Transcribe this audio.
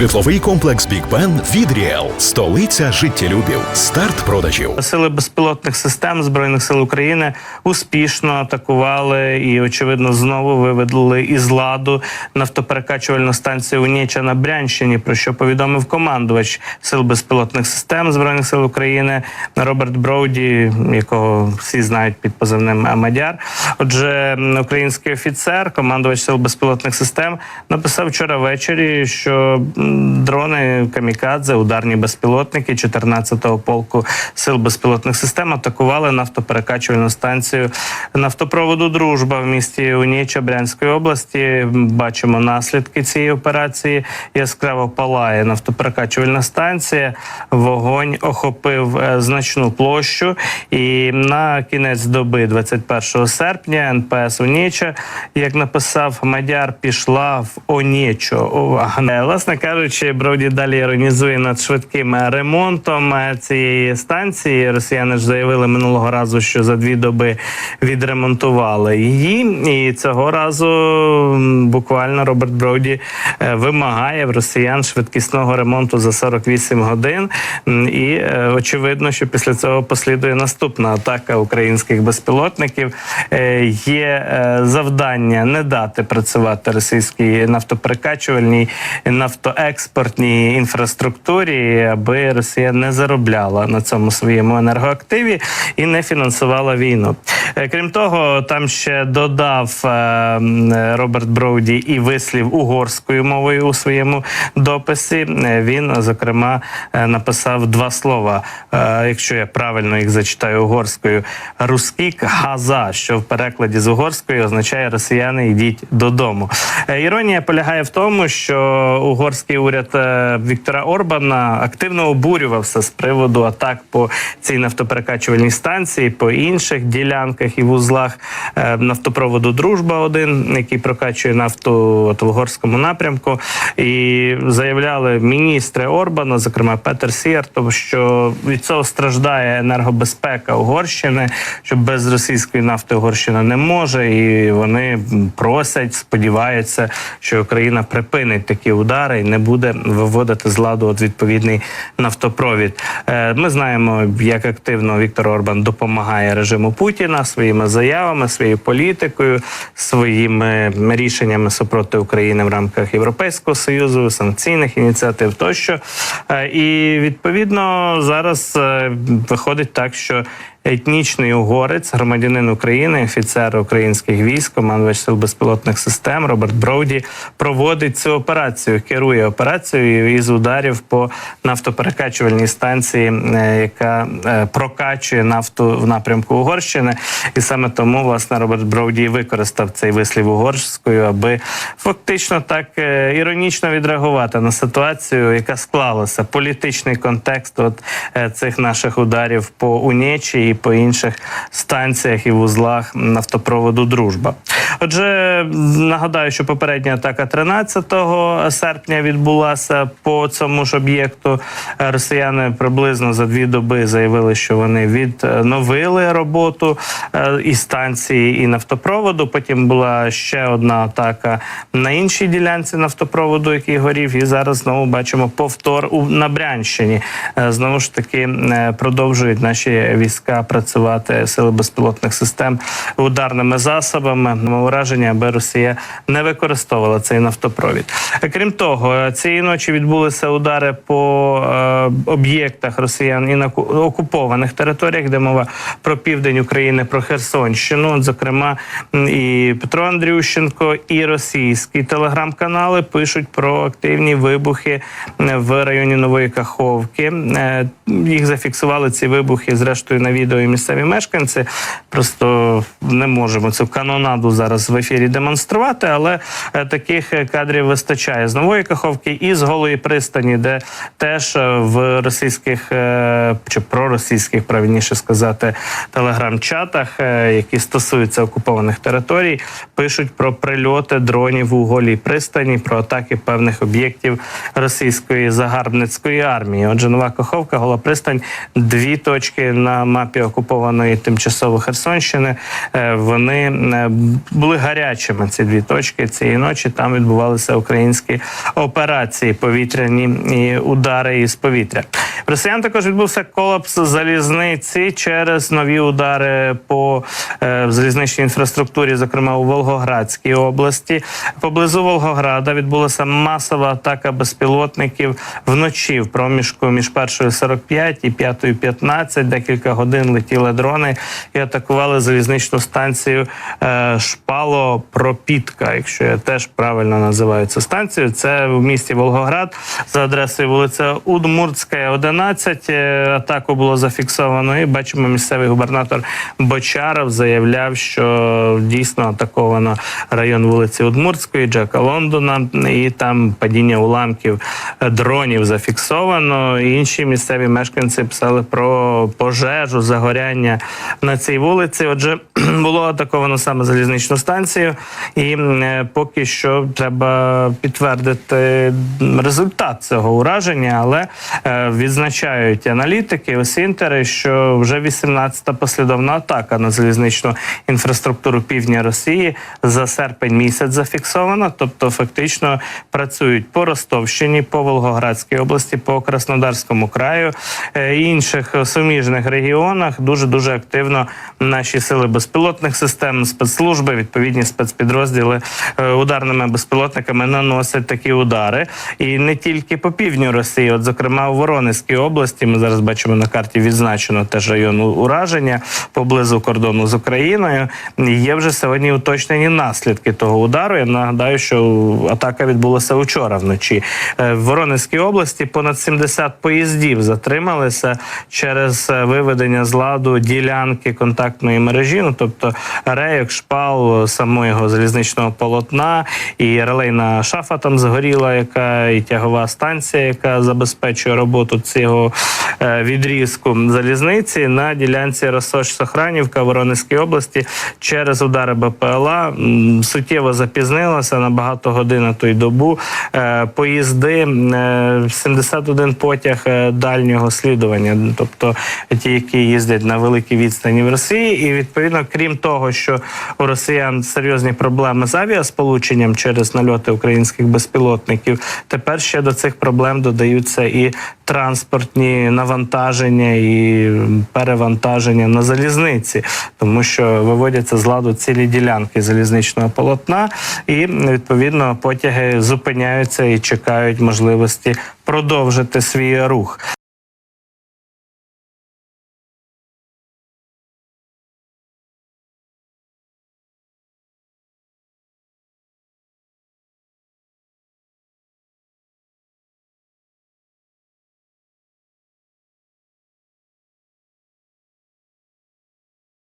Житловий комплекс Бік Бен від Ріел. Столиця життєлюбів. Старт продажів. Сили безпілотних систем збройних сил України успішно атакували і, очевидно, знову виведли із ладу нафтоперекачувальну станцію Уніча на Брянщині. Про що повідомив командувач сил безпілотних систем збройних сил України Роберт Броуді, якого всі знають під позивним Мадяр. Отже, український офіцер, командувач сил безпілотних систем, написав вчора ввечері, що дрони камікадзе, ударні безпілотники 14-го полку сил безпілотних систем атакували нафтоперекачувальну станцію нафтопроводу Дружба в місті Уніча Брянської області. Бачимо наслідки цієї операції. Яскраво палає нафтоперекачувальна станція. Вогонь охопив е, значну площу. І на кінець доби, 21 серпня, НПС Оніча, як написав Мадяр, пішла в Онічо. Власне кажучи, Броді далі іронізує над швидким ремонтом е, цієї станції. Росіяни ж заявили минулого разу, що за дві доби відремонтували її. І цього разу буквально Роберт Броді е, вимагає в росіян швидкісного ремонту за 48 годин. І е, очевидно, що після цього послідує наступна атака українських безпілотників. Е, Є е, завдання не дати працювати російській нафтоперекачувальній нафтоекспортній інфраструктурі, аби Росія не заробляла на цьому своєму енергоактиві і не фінансувала війну. Е, Крім того, там ще додав е, Роберт Броуді і вислів угорською мовою у своєму дописі. Е, Він зокрема написав два слова. Якщо я правильно їх зачитаю угорською, рускік газа, що в перекладі з угорської означає росіяни йдіть додому. Іронія полягає в тому, що угорський уряд е, Віктора Орбана активно обурювався з приводу атак по цій нафтоперекачувальній станції, по інших ділянках і вузлах е, нафтопроводу Дружба 1 який прокачує нафту в угорському напрямку. І заявляли міністри Орбана, зокрема Петер Сіартов, що від цього страждає енергобезпека Угорщини, що без російської нафти Угорщина не може, і вони просять, сподіваються, що Україна припинить такі удари і не буде виводити з ладу от відповідний нафтопровід. Е, Ми знаємо, як активно Віктор Орбан допомагає режиму Путіна своїми заявами, своєю політикою, своїми рішеннями супроти України в рамках Європейського союзу, санкційних ініціатив тощо. Е, І відповідно зараз е, виходить так, що етнічний угорець, громадянин України, офіцер українських військ, командувач сил безпілотних систем Роберт Броуді проводить цю операцію, керує операцією із ударів по нафтоперекачувальній станції, е, яка е, прокачує нафту в напрямку Угорщини. І саме тому власне Роберт Броуді використав цей вислів угорською, аби фактично так е, іронічно відреагувати на ситуацію, яка склалася. Політичний контекст от цих наших ударів по Унічі і по інших станціях і вузлах нафтопроводу Дружба. Отже, нагадаю, що попередня атака 13 серпня відбулася по цьому ж об'єкту. Росіяни приблизно за дві доби заявили, що вони відновили роботу е, і станції, і нафтопроводу. Потім була ще одна атака на іншій ділянці нафтопроводу, який горів. І зараз знову бачимо повтор у на Брянщині. Е, Знову ж таки е, продовжують наші війська працювати сили безпілотних систем ударними засобами на ураження, аби Росія не використовувала цей нафтопровід. Крім того, цієї ночі відбулися удари по е, об'єктах росіян і на ку- окупованих територіях, де мова про південь України, про Херсонщину. Зокрема, і Петро Андрющенко, і російські телеграм-канали пишуть про активні вибухи в районі Нової Каховки. Е, Їх зафіксували ці вибухи, зрештою, на відео і місцеві мешканці. Просто не можемо цю канонаду зараз в ефірі демонструвати, але е, таких е, кадрів вистачає з нової каховки і з голої пристані, де теж е, в російських чи проросійських, правильніше сказати, телеграм-чатах, які стосуються окупованих територій, пишуть про прильоти дронів у голій пристані, про атаки певних об'єктів російської загарбницької армії. Отже, нова каховка, гола пристань, дві точки на мапі території окупованої тимчасово Херсонщини. е, Вони е, були гарячими. Ці дві точки цієї ночі. Там відбувалися українські операції, повітряні і удари із повітря. В Росіян також відбувся колапс залізниці через нові удари по е, залізничній інфраструктурі, зокрема у Волгоградській області. Поблизу Волгограда відбулася масова атака безпілотників вночі в проміжку між першою 45 і п'ятою 15. Декілька годин летіли дрони і атакували залізничну станцію е, Шпало-Пропітка, якщо я теж правильно називаю цю станцію. Це в місті Волгоград за адресою вулиця Удмуртська, 11. Е, Атаку було зафіксовано. І бачимо, місцевий губернатор Бочаров заявляв, що дійсно атаковано район вулиці Удмуртської, Джека Лондона, і там падіння уламків е, дронів зафіксовано. Інші місцеві мешканці писали про пожежу, загоряння на цій вулиці. Отже, було атаковано саме залізничну станцію, і е, поки що треба підтвердити результат цього ураження, але е, відзначають аналітики осінтери, що вже 18-та послідовна атака на залізничну інфраструктуру півдня Росії за серпень місяць зафіксована. Тобто, фактично працюють по Ростовщині, по Волгоградській області, по Краснодарському краю е, і інших суміжних регіонах. Дуже дуже активно наші сили безпілотних систем, спецслужби, відповідні спецпідрозділи е, ударними безпілотниками наносять такі удари. І не тільки по півдню Росії, от зокрема у Воронезькій області. Ми зараз бачимо на карті відзначено теж район ураження поблизу кордону з Україною. Є вже сьогодні уточнені наслідки того удару. Я нагадаю, що атака відбулася вчора вночі. Е, В Воронезькій області понад 70 поїздів затрималися через е, виведення з ладу ділянки контактної мережі. Ну тобто рейок, шпал самого залізничного полотна, і релейна шафа там згоріла, яка і тягова станція, яка забезпечує роботу цього е, відрізку залізниці на ділянці Росош-Сохранівка Воронезькій області через удари БПЛА суттєво запізнилася на багато годин на той добу. Е, Поїзди е, 71 потяг е, дальнього слідування, тобто ті, які їздять на великій відстані в Росії, і відповідно, крім того, що у росіян серйозні проблеми з авіасполученням через нальоти українських безпілотників, тепер ще до цих проблем додаються і транспортні навантаження і перевантаження на залізниці, тому що виводяться з ладу цілі ділянки залізничного полотна, і відповідно потяги зупиняються і чекають можливості продовжити свій рух.